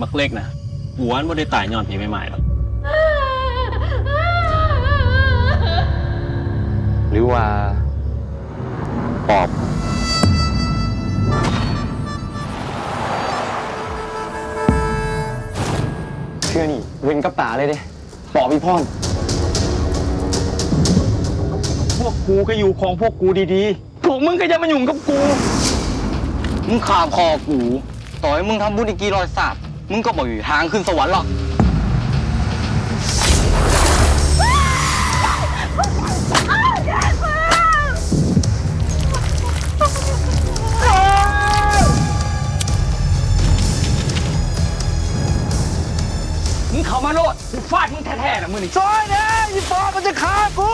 มักเล็กนะหัวมันไม่ได้ตายย้อนผีไม่ใหม่หรอกหรือว่าปอบ เชื่อนี่เวนกับตาเลยเด้ปอบอีพอน พวกกูก็อยู่ของพวกกูดีๆ พวกมึงก็อย่ามายุ่งกับกู มึงขาบคอกู ต่อให้มึงทำบุญอีกกี่ร้อยศาสตร์ มึงก็บอกอยู่ทางขึ้นสวรรค์หรอก มึงเข้ามาโลดกูฟาดมึงแท้ๆนะมึงนี่ซอยเนี่ยอีปอบมันจะฆ่ากู